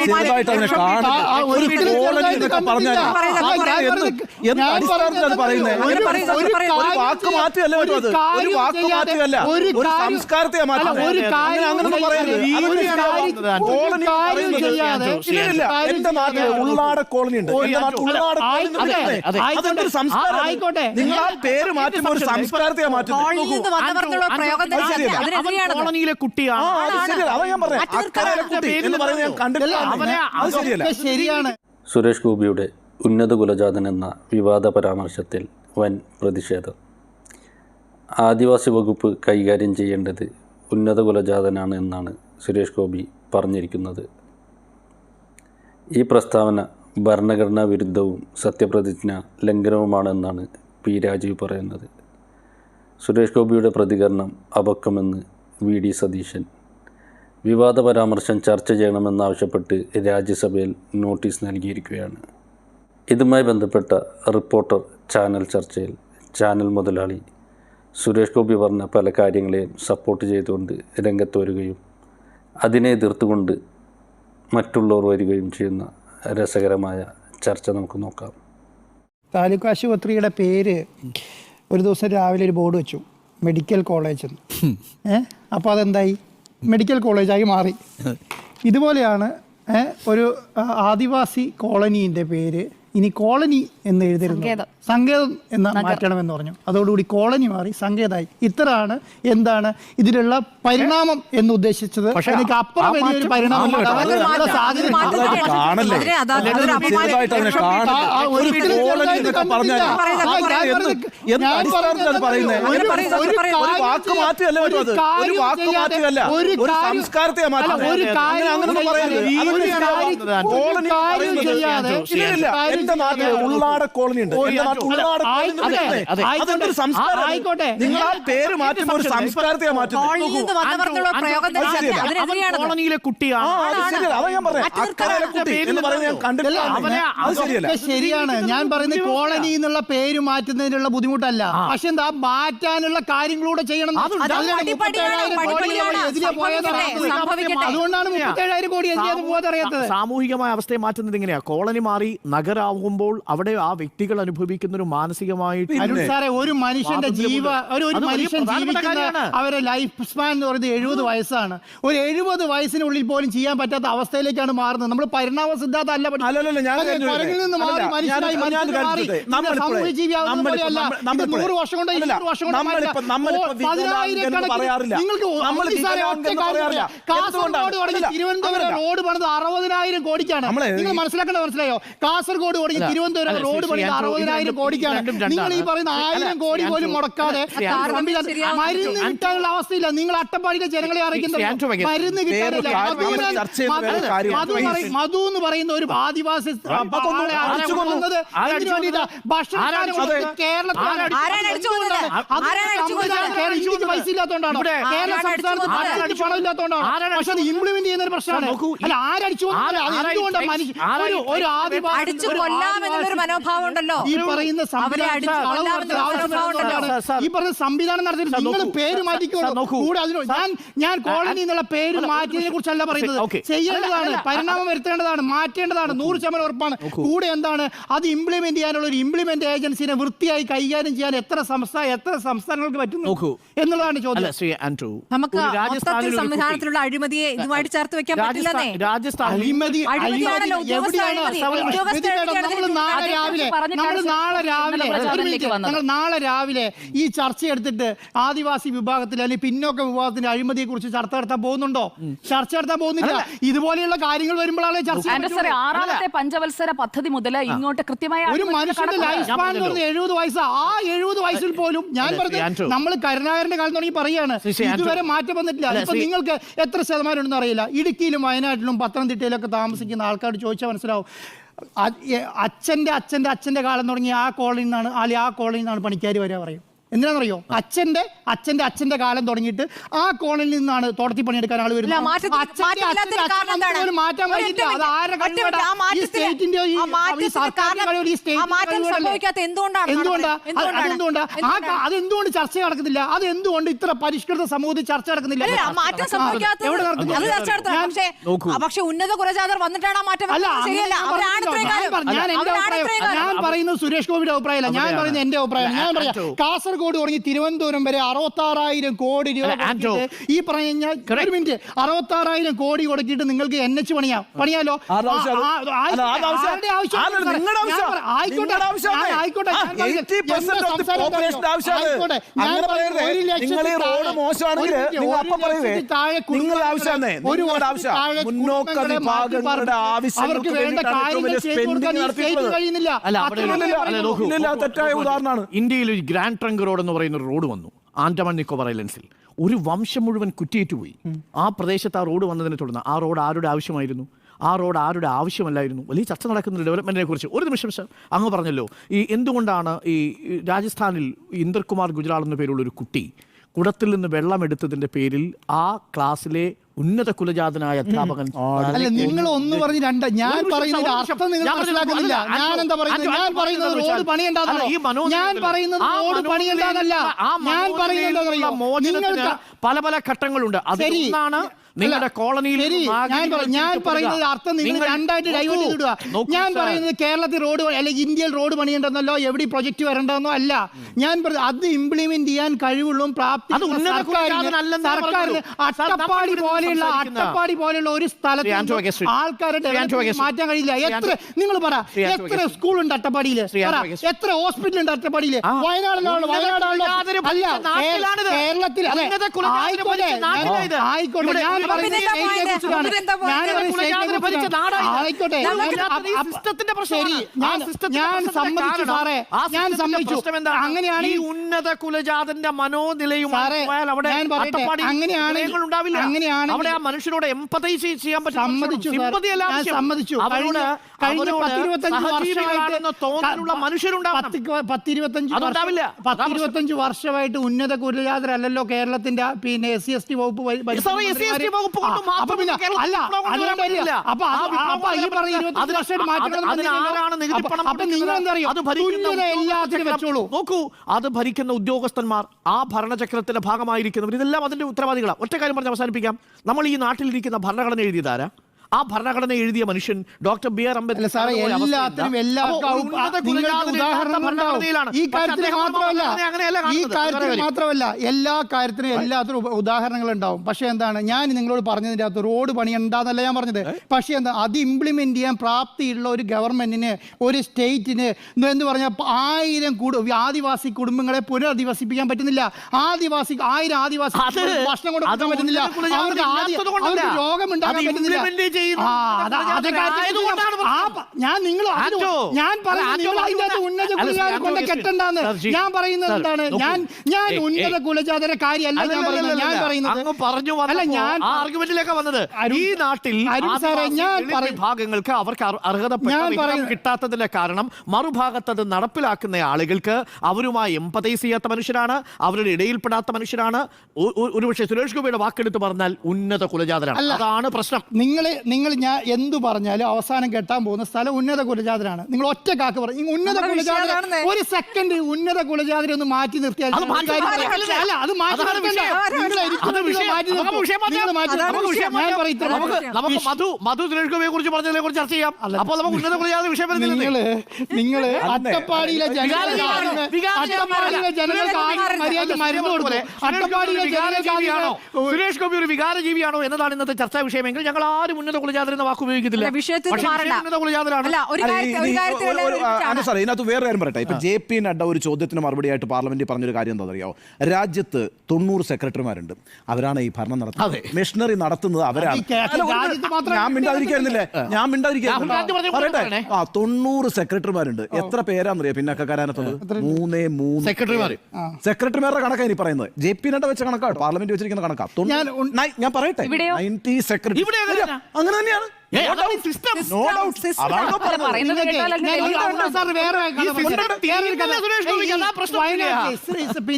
ചെറുതായിട്ട് കാണുന്നത്. ഒരു സംസ്കാരത്തെ കോളനി ഉണ്ട് ആയിക്കോട്ടെ, അതെ, അതെന്തൊരു സംസ്കാരം ആയിക്കോട്ടെ. നിങ്ങൾ ആ പേര് മാറ്റുമ്പോൾ ഒരു സംസ്കാരത്തെ മാറ്റുന്നു കോളനിയിലെ കുട്ടിയാണ്. അത് ഞാൻ പറഞ്ഞത് അക്കരയിലെ കുട്ടി എന്ന് പറയുന്നത് ഞാൻ കണ്ടിട്ടില്ല അവനെ അത് ശരിയല്ല. ശരിയാണ്. സുരേഷ് ഗോപിയുടെ ഉന്നത കുലജാതൻ എന്ന വിവാദ പരാമർശത്തിൽ വൻ പ്രതിഷേധം. ആദിവാസി വകുപ്പ് കൈകാര്യം ചെയ്യേണ്ടത് ഉന്നത കുലജാതനാണ് എന്നാണ് സുരേഷ് ഗോപി പറഞ്ഞിരിക്കുന്നത്. ഈ പ്രസ്താവന ഭരണഘടനാ വിരുദ്ധവും സത്യപ്രതിജ്ഞ ലംഘനവുമാണെന്നാണ് പി രാജീവ് പറയുന്നത്. സുരേഷ് ഗോപിയുടെ പ്രതികരണം അപക്വമെന്ന് വി ഡി സതീശൻ വിവാദ പരാമർശം ചർച്ച ചെയ്യണമെന്നാവശ്യപ്പെട്ട് രാജ്യസഭയിൽ നോട്ടീസ് നൽകിയിരിക്കുകയാണ്. ഇതുമായി ബന്ധപ്പെട്ട റിപ്പോർട്ടർ ചാനൽ ചർച്ചയിൽ ചാനൽ മുതലാളി സുരേഷ് ഗോപി പറഞ്ഞ പല കാര്യങ്ങളെയും സപ്പോർട്ട് ചെയ്തുകൊണ്ട് രംഗത്ത് വരികയും അതിനെ എതിർത്തുകൊണ്ട് മറ്റുള്ളവർ വരികയും ചെയ്യുന്ന രസകരമായ ചർച്ച നമുക്ക് നോക്കാം. താലൂക്ക് ആശുപത്രിയുടെ പേര് ഒരു ദിവസം രാവിലെ ഒരു ബോർഡ് വെച്ചു. മെഡിക്കൽ കോളേജ് എന്ന് അപ്പോൾ അതെന്തായി മെഡിക്കൽ കോളേജായി മാറി. ഇതുപോലെയാണ് ഒരു ആദിവാസി കോളനീന്റെ പേര് ഇനി കോളനി എന്ന് എഴുതരുത് സങ്കേതം. എന്ന് മാറ്റണമെന്ന് പറഞ്ഞു. അതോടുകൂടി കോളനി മാറി സങ്കേതമായി ഇത്രയാണ് എന്താണ് ഇതിലുള്ള പരിണാമം എന്ന് ഉദ്ദേശിച്ചത്. എനിക്ക് അപ്പുറം വലിയൊരു പരിണാമം ഒരു കാര്യം ചെയ്യാതെ- എന്റെ നാട്ടിൽ ഉള്ളാട കോളനി ഉണ്ട്. എന്റെ നാട്ടിൽ ഉള്ളാട കോളനി ആയിക്കോട്ടെ, പറയുന്നത് സംസ്കാരം ആയിക്കോട്ടെ. നിങ്ങൾ ആ പേര് മാറ്റുമ്പോൾ ഒരു സംസ്കാരത്തെ. കോളനിയിലെ കുട്ടിയാണ് അത് ഞാൻ പറഞ്ഞത് ശരിയാണ്. ഞാൻ പറയുന്നത് കോളനി എന്നുള്ള പേര് മാറ്റുന്നതിനുള്ള ബുദ്ധിമുട്ടല്ല. പക്ഷെ എന്താ മാറ്റാനുള്ള കാര്യങ്ങളൂടെ ചെയ്യണം അത് അതിനാണ് പടിപടിയാണ്, 37,000 കോടി പടിപടിയാണ്. എതിരെ പോയത് സംഭവിക്കട്ടെ, സംഭവിക്കട്ടെ. അതുകൊണ്ടാണ് മുപ്പത്തേഴായിരം കോടി എതിരെ പോകാതെ അറിയാത്തത് സാമൂഹികമായ അവസ്ഥയെ മാറ്റുന്നത് എങ്ങനെയാ കോളനി മാറി നഗരാകുമ്പോൾ അവിടെ ആ വ്യക്തികൾ അനുഭവിക്കുന്ന ഒരു മാനസികമായിട്ട് അരുൺ സാറേ ഒരു മനുഷ്യന്റെ ജീവ ഒരു ഒരു മനുഷ്യൻ ജീവിക്കുന്ന അവരെ ലൈഫ് സ്പാൻ എന്ന് പറയുന്നത് എഴുപത് വയസ്സാണ്. ഒരു എഴുപത് വയസ്സിനുള്ളിൽ പോലും ചെയ്യാൻ പറ്റാത്ത അവസ്ഥയിലേക്കാണ് മാറുന്നത്. നമ്മൾ പരിണാമ സിദ്ധാന്തം അല്ല നൂറ് വർഷം കൊണ്ട് ഇരുന്നൂറ് വർഷം കൊണ്ട് പതിനായിരക്കണക്കിന് നിങ്ങൾക്ക്. കാസർഗോഡ്? തുടങ്ങി തിരുവനന്തപുരം റോഡ് പണിത് അറുപതിനായിരം കോടിക്കാണ്. നിങ്ങൾ ഈ- മനസ്സിലാക്കേണ്ട മനസ്സിലായോ? കാസർഗോഡ് തുടങ്ങി തിരുവനന്തപുരം റോഡ് പണി അറുപതിനായിരം കോടിക്കാണ്. നിങ്ങൾ ഈ പറയുന്ന ആയിരം കോടി പോലും മുടക്കാതെ മരുന്ന് കിട്ടാനുള്ള അവസ്ഥയില്ല. നിങ്ങൾ അട്ടപ്പാടിയിലെ ജനങ്ങളെ അറിയിക്കുന്നത് മരുന്ന് കിട്ടാനില്ല. മധു- എന്ന് പറയുന്ന ഒരു ആദിവാസി? കേരളത്തിൽ പൈസ കേരള സംസ്ഥാനത്ത്? പണം പക്ഷെ അത് ഇംപ്ലിമെന്റ് ചെയ്യുന്ന ഒരു പ്രശ്നമാണ്. അല്ല ആരടിച്ചു ഒരു ആദിവാസി അടിച്ചു ഒരു കൊല്ലാം എന്നുള്ളൊരു മനോഭാവം ഉണ്ടല്ലോ. ഈ പറയുന്ന അവരെ അടിച്ചു മനോഭാവം ഈ പറഞ്ഞ സംവിധാനം നടത്തിയിട്ട് നിങ്ങൾ പേര് മാറ്റിക്കോളൂ കൂടെ അതിനോ ഞാൻ ഞാൻ കോളനി എന്നുള്ള പേര് മാറ്റിയതിനെ കുറിച്ചല്ല പറയുന്നത്. ചെയ്യേണ്ടതാണ് പരിണാമം വരുത്തേണ്ടതാണ് മാറ്റേണ്ടതാണ് നൂറ് ശതമാനം ഉറപ്പാണ്. കൂടെ എന്താണ്? അത് ഇംപ്ലിമെന്റ് ചെയ്യാനുള്ള ഒരു ഇംപ്ലിമെന്റ് ഏജൻസിനെ വൃത്തിയായി കൈകാര്യം ചെയ്യാൻ എത്ര സംസ്ഥാന എത്ര സംസ്ഥാനങ്ങൾക്ക് പറ്റുന്നു നോക്കൂ. എന്നുള്ളതാണ് ചോദ്യം. നമുക്ക് സംവിധാനത്തിലുള്ള അഴിമതിയെ ഇതുമായിട്ട് ചേർത്ത് വെക്കാൻ പറ്റില്ലെന്നേ. നമ്മൾ നാളെ രാവിലെ നമ്മൾ നാളെ രാവിലെ ഈ ചർച്ച എടുത്തിട്ട് ആദിവാസി വിഭാഗത്തിൽ അല്ലെങ്കിൽ പിന്നോക്ക വിഭാഗത്തിന്റെ അഴിമതിയെ കുറിച്ച് ചർച്ച നടത്താൻ പോകുന്നുണ്ടോ? ചർച്ച നടത്താൻ പോകുന്നില്ല. ഇതുപോലെയുള്ള കാര്യങ്ങൾ വരുമ്പോഴാണ് ചർച്ച. ആറാമത്തെ പഞ്ചവത്സര പദ്ധതി മുതൽ ഇങ്ങോട്ട് കൃത്യമായ ഒരു മനുഷ്യന്റെ ലൈഫ് സ്പാൻ എഴുപത് വയസ്സാ. ആ എഴുപത് വയസ്സിൽ പോലും ഞാൻ പറഞ്ഞു പറഞ്ഞത് നമ്മൾ കരുണാകരന്റെ കാലം തുടങ്ങി പറയാണ്. ഇതുവരെ മാറ്റം വന്നിട്ടില്ല. ഇപ്പൊ നിങ്ങൾക്ക് എത്ര ശതമാനം ഉണ്ടെന്ന് അറിയില്ല. ഇടുക്കിയിലും വയനാട്ടിലും പത്തനംതിട്ടയിലും ഒക്കെ താമസിക്കുന്ന ആൾക്കാർ ചോദിച്ചാൽ മനസ്സിലാവും. അച്ഛന്റെ അച്ഛന്റെ അച്ഛന്റെ കാലം തുടങ്ങി ആ കോളനിയിൽ നിന്നാണ് അല്ലെങ്കിൽ ആ കോളനിയിൽ നിന്നാണ് പണിക്കാർ വരെ പറയും എന്തിനാണെന്നറിയോ അച്ഛന്റെ അച്ഛന്റെ അച്ഛന്റെ കാലം തുടങ്ങിയിട്ട് ആ കോണിൽ നിന്നാണ് തോട്ടത്തിൽ പണിയെടുക്കാൻ ആൾ വരുന്നത് അത് എന്തുകൊണ്ടാ? അതെന്തുകൊണ്ടാ ചർച്ച നടക്കുന്നില്ല അതെന്തുകൊണ്ട് ഇത്ര പരിഷ്കൃത സമൂഹത്തിൽ ചർച്ച നടക്കുന്നില്ല അല്ല, മാറ്റം സംഭവിക്കാത്തത് അത് ചർച്ച നടത്തണം. ഞാൻ- പക്ഷേ ഉന്നത കുലജാതർ വന്നിട്ടാണ് ആ മാറ്റം ഞാൻ പറയുന്നത് സുരേഷ് ഗോപിയുടെ അഭിപ്രായമല്ല ഞാൻ പറയുന്നത് എന്റെ അഭിപ്രായം ഞാൻ പറയാം ആന്റോ. കാസർഗോഡ് തുടങ്ങി തിരുവനന്തപുരം വരെ അറുപത്താറായിരം കോടി രൂപ കൊടുത്തിട്ട് ഈ പറഞ്ഞ ഒരു മിനിറ്റ് അറുപത്താറായിരം കോടി കൊടുത്തിട്ട് നിങ്ങൾക്ക് എൻ എച്ച് പണിയാം പണിയാലോ ആവശ്യം അത്? ആ, ആ, അല്ല, ആരുടെ ആവശ്യം? ആരുടെ ആവശ്യം? ആരുടെ? നിങ്ങളുടെ ഞാൻ ആവശ്യം. പറയാം. ആയിക്കോട്ടെ ആവശ്യം ഞാൻ അല്ലേ? ആയിക്കോട്ടെ ആ, ഞാൻ പറയുന്നത് 80% എന്റെ of the സംസാരം population കേട്ടോ. ആവശ്യം അത്. ആയിക്കോട്ടെ. ഞാൻ അങ്ങനെ പറയുന്നത് പറയരുത്. ഒരു ലക്ഷത്തിൽ നിങ്ങൾ ഈ റോഡ് മോശമാണെങ്കിൽ നിങ്ങൾ ഒരു അപ്പം താഴെ നിങ്ങളുടെ കുടുംബങ്ങളെ- ആവശ്യമാണേ, ഒരു നിങ്ങളുടെ ആവശ്യം. താഴെ മുന്നോക്ക കുടുംബങ്ങളെ മാറ്റി വിഭാഗങ്ങളുടെ പാർപ്പിച്ച് ആവശ്യങ്ങൾക്ക് അവർക്ക് വേണ്ട കാര്യങ്ങൾ ചെയ്തു കൊടുക്കാൻ. കഴിയുന്നില്ല തെറ്റായ ഉദാഹരണമാണ് ഇന്ത്യയിൽ ഒരു ഗ്രാൻഡ് ട്രങ്ക് റോഡ് എന്ന് പറയുന്ന ഒരു റോഡ് വന്നു ആൻഡമാൻ നിക്കോബർ ഐലൻഡ്സിൽ. ഒരു വംശം മുഴുവൻ കുറ്റിയേറ്റുപോയി. ആ പ്രദേശത്ത് ആ റോഡ് വന്നതിനെ തുടർന്ന് ആ റോഡ് ആരുടെ ആവശ്യമായിരുന്നു? ആ റോഡ് ആരുടെ ആവശ്യമല്ലായിരുന്നു? വലിയ ചർച്ച നടക്കുന്ന ഡെവലപ്മെന്റിനെ കുറിച്ച്. ഒരു നിമിഷം സർ അങ്ങ് പറഞ്ഞല്ലോ ഈ എന്തുകൊണ്ടാണ് ഈ രാജസ്ഥാനിൽ ഇന്ദർകുമാർ ഗുജറാൾ എന്ന പേരുള്ള ഒരു കുട്ടി കുടത്തിൽ നിന്ന് വെള്ളം എടുത്തതിന്റെ പേരിൽ ആ ക്ലാസ്സിലെ ഉന്നത കുലജാതനായ അധ്യാപകൻ അല്ല നിങ്ങൾ ഒന്ന് പറഞ്ഞ് രണ്ട് ഞാൻ നിമിഷം. അർത്ഥം നിങ്ങൾ ഞാൻ മനസ്സിലാക്കുന്നില്ല. ഞാൻ എന്താ പറയുന്നത്? ഞാൻ പറയുന്നത് പറയുന്നത് റോഡ് ഞാൻ പറയുന്നത് റോഡ് ഞാൻ പറയുന്നത് നിങ്ങൾക്ക് പല പല ഘട്ടങ്ങളുണ്ട്. ശരി. നിങ്ങളുടെ കോളനിയിൽ ഞാൻ പറയുന്നത് അർത്ഥം നിങ്ങൾ രണ്ടായിട്ട് ഡൈവേർട്ട് ചെയ്തിടുക ഞാൻ പറയുന്നത് കേരളത്തിൽ റോഡ് അല്ലെങ്കിൽ ഇന്ത്യയിൽ റോഡ് പണിയേണ്ടെന്നല്ലോ എവിടെ പ്രൊജക്ട് വരണ്ടെന്നോ അല്ല. ഞാൻ പറഞ്ഞു അത് ഇംപ്ലിമെന്റ് ചെയ്യാൻ കഴിവുള്ളും പ്രാപ്തി സർക്കാരിന് അട്ടപ്പാടി പോലെയുള്ള അട്ടപ്പാടി പോലെയുള്ള ഒരു സ്ഥലത്ത് ആൾക്കാരുടെ. മാറ്റാൻ കഴിയില്ല. എത്ര നിങ്ങൾ പറ എത്ര സ്കൂളുണ്ട് അഗസ്റ്റിൻ. എത്ര ഹോസ്പിറ്റൽ ഉണ്ട് വയനാട് ആ. കേരളത്തിൽ ആയിക്കോട്ടെ. ഞാൻ- ഞാൻ സമ്മതിച്ചു സാറേ. സമ്മതിച്ചു? അങ്ങനെയാണ് ഈ ഉന്നത കുലജാതന്റെ മനോനിലയും അങ്ങനെയാണ് അവിടെ അങ്ങനെയാണ് അവിടെ ആ മനുഷ്യനോട് എംപതൈസ് ചെയ്യാൻ പറ്റും സമ്മതിച്ചു. സമ്മതിച്ചു. അവരോട് കഴിഞ്ഞ- പത്തിരുപത്തഞ്ച് തോന്നലുള്ള. വർഷം- വർഷമായിട്ട് ഉന്നത കുലജാതരല്ലല്ലോ കേരളത്തിന്റെ പിന്നെ എസ് സി എസ് ടി വകുപ്പ് നോക്കൂ അത് ഭരിക്കുന്ന ഉദ്യോഗസ്ഥന്മാർ ആ ഭരണചക്രത്തിന്റെ ഭാഗമായിരിക്കുന്നവർ ഇതെല്ലാം അതിന്റെ ഉത്തരവാദികളാണ് ഒറ്റ കാര്യം പറഞ്ഞ് അവസാനിപ്പിക്കാം. നമ്മൾ ഈ നാട്ടിലിരിക്കുന്ന ഭരണഘടന എഴുതിയതാരാ ആ ഭരണഘടന എഴുതിയ മനുഷ്യൻ ഡോക്ടർ ബി ആർ അംബേദ്കർ മാത്രമല്ല എല്ലാ കാര്യത്തിനും എല്ലാത്തിനും ഉദാഹരണങ്ങൾ ഉണ്ടാവും പക്ഷേ എന്താണ് ഞാൻ നിങ്ങളോട് പറഞ്ഞതിന്റെ അകത്ത് റോഡ് പണി ഉണ്ടാന്നല്ല ഞാൻ പറഞ്ഞത്. പക്ഷേ എന്താ അത് ഇംപ്ലിമെന്റ് ചെയ്യാൻ പ്രാപ്തിയുള്ള ഒരു ഗവൺമെന്റിന് ഒരു സ്റ്റേറ്റിന് എന്ന് പറഞ്ഞാൽ ആയിരം ആദിവാസി കുടുംബങ്ങളെ പുനരധിവസിപ്പിക്കാൻ പറ്റുന്നില്ല. ആദിവാസി ആയിരം ആദിവാസി ഭക്ഷണം കൊടുക്കാൻ പറ്റുന്നില്ല. അവർക്ക് ആദ്യ ഇല്ലാത്തത് രോഗം ഉണ്ടാക്കാൻ അത് പറ്റുന്നില്ല. ഞാൻ നിങ്ങൾ ഞാൻ പറയുന്നത് കെട്ടണ്ടെന്ന് ഞാൻ പറയുന്നത് എന്താണ്? ഞാൻ ഞാൻ ഉന്നത കുലജാതരെ കാര്യമല്ല ഞാൻ പറയുന്നത് ഞാൻ പറയുന്നത്. അല്ല ഞാൻ ആർഗ്യുമെന്റിലേക്ക് വന്നത്. ഈ നാട്ടിൽ ഞാൻ വിഭാഗങ്ങൾക്ക് അവർക്ക് അർഹത കിട്ടാത്തതിന്റെ കാരണം മറുഭാഗത്ത് അത് നടപ്പിലാക്കുന്ന ആളുകൾക്ക് അവരുമായി എമ്പതൈസ് ചെയ്യാത്ത മനുഷ്യരാണ് അവരുടെ ഇടയിൽപ്പെടാത്ത മനുഷ്യരാണ്. ഒരുപക്ഷെ സുരേഷ് ഗോപിയുടെ വാക്കെടുത്ത് പറഞ്ഞാൽ ഉന്നത കുലജാതരാണ്. അതാണ് പ്രശ്നം. നിങ്ങൾ നിങ്ങൾ ഞാൻ എന്തു പറഞ്ഞാലും അവസാനം കെട്ടാൻ പോകുന്ന സ്ഥലം ഉന്നത കുലജാതരാണ്. നിങ്ങൾ ഒറ്റ കാക്ക പറയും ഈ ഉന്നത കുലജാതര. ഒരു സെക്കൻഡ് ഉന്നത കുലജാതരെ ഒന്ന് മാറ്റി നിർത്തിയാൽ. അല്ല അത് മാറ്റി മധു കുറിച്ച് പറഞ്ഞതിനെ കുറിച്ച് ചർച്ച ചെയ്യാം. അപ്പോൾ നമുക്ക് ഉന്നത കുലജാത വിഷയം വരുന്നില്ലേ? നിങ്ങൾ നിങ്ങൾ അട്ടപ്പാടിയിലെ? അട്ടപ്പാടിയിലെ ജനങ്ങൾക്ക് ആദ്യം മര്യാദ മരുന്ന് കൊടുത്തു. അട്ടപ്പാടിയിലെ സുരേഷ് ഗോപി ഒരു വികാരജീവിയാണോ എന്നതാണ് ഇന്നത്തെ ചർച്ചാ വിഷയമെങ്കിൽ ഞങ്ങൾ ആരും ഉന്നത കുലജാതർ എന്ന വാക്ക് ഉപയോഗിക്കുന്നില്ല അല്ല, വിഷയത്തിൽ മാറണ്ട. ഒരു കാര്യത്തിൽ ഒരു കാര്യത്തിൽ എല്ലാവരും സാറേ ഇതിനകത്ത് വേറെ കാര്യം പറയട്ടെ. ഇപ്പൊ ജെ പി നഡ്ഡ ഒരു ചോദ്യത്തിന് മറുപടിയായിട്ട് പാർലമെന്റിൽ പറഞ്ഞൊരു കാര്യം എന്താ അറിയാമോ രാജ്യത്ത് തൊണ്ണൂറ് സെക്രട്ടറിമാരുണ്ട്. അവരാണ് ഈ ഭരണം നടത്തുന്നത്. മിഷണറി നടത്തുന്നത് അവരാണ്. ഈ കേരള അല്ല, ഒരു- രാജ്യത്ത് മാത്രം ഞാൻ മിണ്ടാതിരിക്കായിരുന്നില്ലേ? ഞാൻ രാഹുൽ മിണ്ടാതിരിക്കായിരുന്നു ഗാന്ധി പറഞ്ഞ പറയട്ടെ. പറയണേ. ആ തൊണ്ണൂറ് സെക്രട്ടറിമാരുണ്ട്. എത്ര പേരാന്നറിയോ പിന്നക്കാരനകത്തുള്ളത് മൂന്നേ മൂന്ന് സെക്രട്ടറിമാർ സെക്രട്ടറിമാരുടെ കണക്കാണ് ഇനി പറയുന്നത്. ജെ പി നഡ്ഡ വെച്ച കണക്കാണ് പാർലമെന്റ് വെച്ചിരിക്കുന്ന കണക്കാ. ഞാൻ ഉൺ- ഞാൻ പറയട്ടെ. ഇവിടെയോ? നയന്റി സെക്രട്ടറി ഇവിടെ അങ്ങനെയാ? അങ്ങനെ തന്നെയാണ്. ഏയ്,